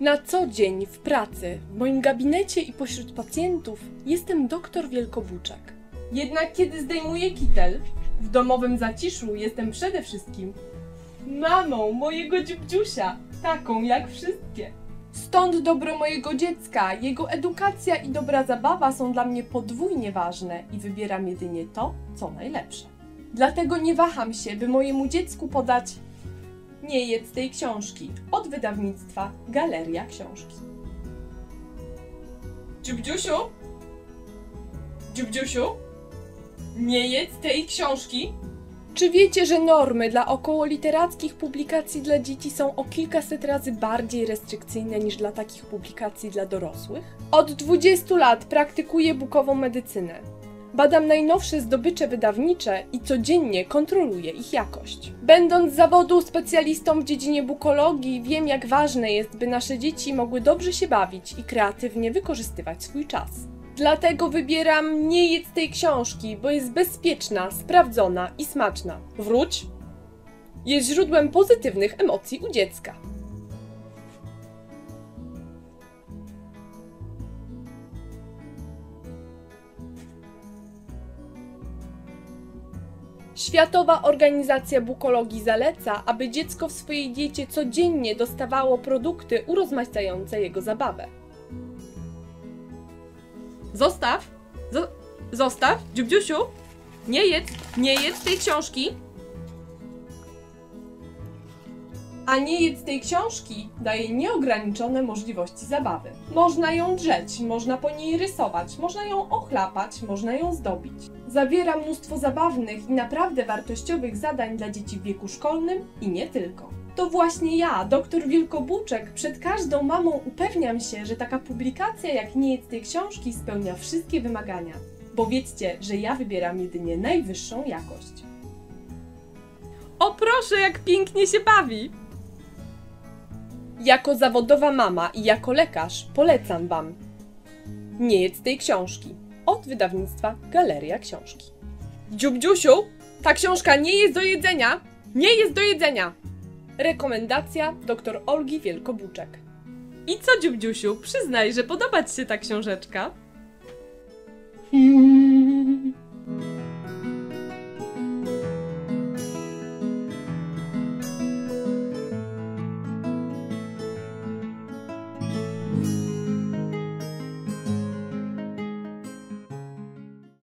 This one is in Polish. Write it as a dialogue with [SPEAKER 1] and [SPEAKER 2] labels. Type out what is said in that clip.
[SPEAKER 1] Na co dzień w pracy, w moim gabinecie i pośród pacjentów jestem doktor Wielkobuczek. Jednak kiedy zdejmuję kitel, w domowym zaciszu jestem przede wszystkim mamą mojego dziubdziusia, taką jak wszystkie. Stąd dobro mojego dziecka, jego edukacja i dobra zabawa są dla mnie podwójnie ważne i wybieram jedynie to, co najlepsze. Dlatego nie waham się, by mojemu dziecku podać Nie jedz tej książki od wydawnictwa Galeria Książki. Dziubdziusiu? Dziubdziusiu? Nie jedz tej książki? Czy wiecie, że normy dla około literackich publikacji dla dzieci są o kilkaset razy bardziej restrykcyjne niż dla takich publikacji dla dorosłych? Od 20 lat praktykuję bukową medycynę. Badam najnowsze zdobycze wydawnicze i codziennie kontroluję ich jakość. Będąc z zawodu specjalistą w dziedzinie bukologii, wiem jak ważne jest, by nasze dzieci mogły dobrze się bawić i kreatywnie wykorzystywać swój czas. Dlatego wybieram nie jedz tej książki, bo jest bezpieczna, sprawdzona i smaczna. Wróć! Jest źródłem pozytywnych emocji u dziecka. Światowa Organizacja Bukologii zaleca, aby dziecko w swojej diecie codziennie dostawało produkty urozmaicające jego zabawę. Zostaw! Zo zostaw! Dziubdziusiu! Nie jedz! Nie jedz tej książki! A nie jedz tej książki daje nieograniczone możliwości zabawy. Można ją drzeć, można po niej rysować, można ją ochlapać, można ją zdobić. Zawiera mnóstwo zabawnych i naprawdę wartościowych zadań dla dzieci w wieku szkolnym i nie tylko. To właśnie ja, doktor Wielkobuczek, przed każdą mamą upewniam się, że taka publikacja jak nie jedz tej książki spełnia wszystkie wymagania. Bo wiedzcie, że ja wybieram jedynie najwyższą jakość. O proszę, jak pięknie się bawi! Jako zawodowa mama i jako lekarz polecam Wam Nie jedz tej książki od wydawnictwa Galeria Książki. Dziubdziusiu, ta książka nie jest do jedzenia! Nie jest do jedzenia! Rekomendacja dr Olgi Wielkobuczek. I co, Dziubdziusiu, przyznaj, że podoba Ci się ta książeczka?
[SPEAKER 2] Mm,